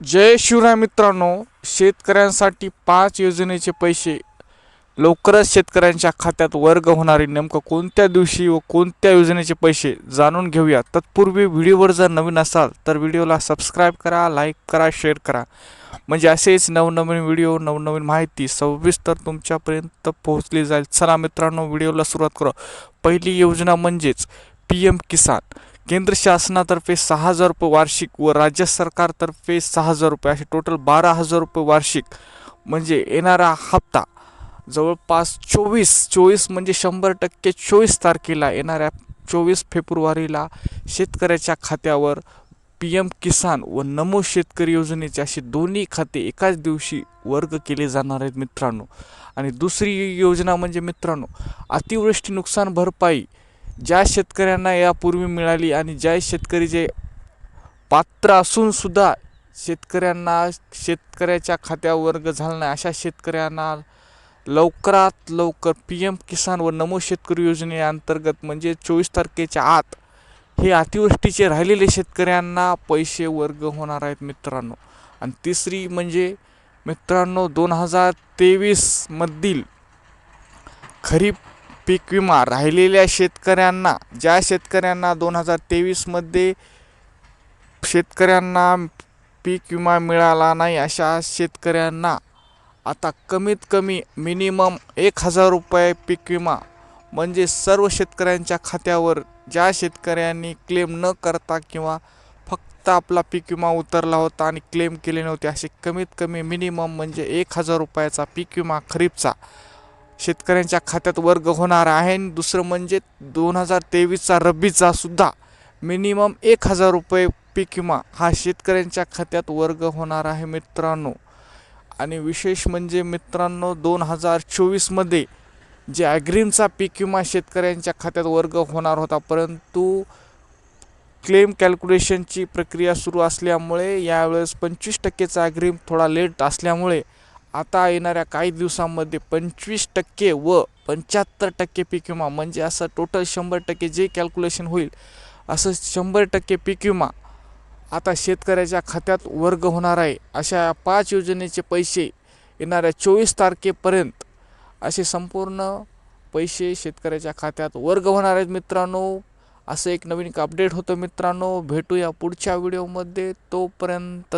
जय शिवराय मित्रांनो शेतकऱ्यांसाठी पाच योजनेचे पैसे लवकरच शेतकऱ्यांच्या खात्यात वर्ग होणारे नेमकं कोणत्या दिवशी व कोणत्या योजनेचे पैसे जाणून घेऊया. तत्पूर्वी व्हिडिओवर जर नवीन असाल तर व्हिडिओला सबस्क्राईब करा लाईक करा शेअर करा. म्हणजे असेच नवनवीन व्हिडिओ नवनवीन माहिती सविस्तर तुमच्यापर्यंत पोहोचली जाईल. चला मित्रांनो व्हिडिओला सुरुवात करू. पहिली योजना म्हणजेच पी एम किसान. केंद्र शासनातर्फे सहा हजार रुपये वार्षिक व राज्य सरकारतर्फे सहा हजार रुपये असे टोटल बारा हजार रुपये वार्षिक. म्हणजे येणारा हप्ता जवळपास चोवीस चोवीस म्हणजे शंभर टक्के चोवीस तारखेला येणाऱ्या चोवीस फेब्रुवारीला शेतकऱ्याच्या खात्यावर पी एम किसान व नमो शेतकरी योजनेचे असे दोन्ही खाते एकाच दिवशी वर्ग केले जाणार आहेत मित्रांनो. आणि दुसरी योजना म्हणजे मित्रांनो अतिवृष्टी नुकसान भरपाई ज्या शेतकऱ्यांना यापूर्वी मिळाली आणि ज्या शेतकरी जे पात्र असूनसुद्धा शेतकऱ्यांना शेतकऱ्याच्या खात्यावर वर्ग झाला नाही अशा शेतकऱ्यांना लवकरात लवकर पी एम किसान व नमो शेतकरी योजनेअंतर्गत म्हणजे चोवीस तारखेच्या आत हे अतिवृष्टीचे राहिलेले शेतकऱ्यांना पैसे वर्ग होणार आहेत मित्रांनो. आणि तिसरी म्हणजे मित्रांनो दोन हजार तेवीसमधील खरीप पीक विमा राहिलेल्या शेतकऱ्यांना ज्या शेतकऱ्यांना दोन हजार तेवीसमध्ये शेतकऱ्यांना पीक विमा मिळाला नाही अशा शेतकऱ्यांना आता कमीत कमी मिनिमम एक हजार रुपये पीक विमा. म्हणजे सर्व शेतकऱ्यांच्या खात्यावर ज्या शेतकऱ्यांनी क्लेम न करता किंवा फक्त आपला पीक विमा उतरला होता आणि क्लेम केले नव्हते असे कमीत कमी मिनिमम म्हणजे एक हजार रुपयाचा पीक विमा खरीपचा. शेतकऱ्यांच्या खात्यात वर्ग होणार आहे. आणि दुसरं म्हणजे दोन हजार तेवीसचा रब्बीचा सुद्धा मिनिमम एक हजार रुपये पीक विमा हा शेतकऱ्यांच्या खात्यात वर्ग होणार आहे मित्रांनो. आणि विशेष म्हणजे मित्रांनो दोन हजार चोवीसमध्ये जे ॲग्रीमचा पीक विमा शेतकऱ्यांच्या खात्यात वर्ग होणार होता. परंतु क्लेम कॅल्क्युलेशनची प्रक्रिया सुरू असल्यामुळे यावेळेस पंचवीस टक्केचा ॲग्रीम थोडा लेट असल्यामुळे आता येणाऱ्या काही दिवसांमध्ये पंचवीस टक्के व पंच्याहत्तर टक्के पीक विमा म्हणजे असं टोटल शंभर टक्के जे कॅल्क्युलेशन होईल असं शंभर टक्के पीक विमा आता शेतकऱ्याच्या खात्यात वर्ग होणार आहे. अशा पाच योजनेचे पैसे येणाऱ्या चोवीस तारखेपर्यंत असे संपूर्ण पैसे शेतकऱ्याच्या खात्यात वर्ग होणार आहेत मित्रांनो. असं एक नवीन अपडेट होतं मित्रांनो. भेटूया पुढच्या व्हिडिओमध्ये तोपर्यंत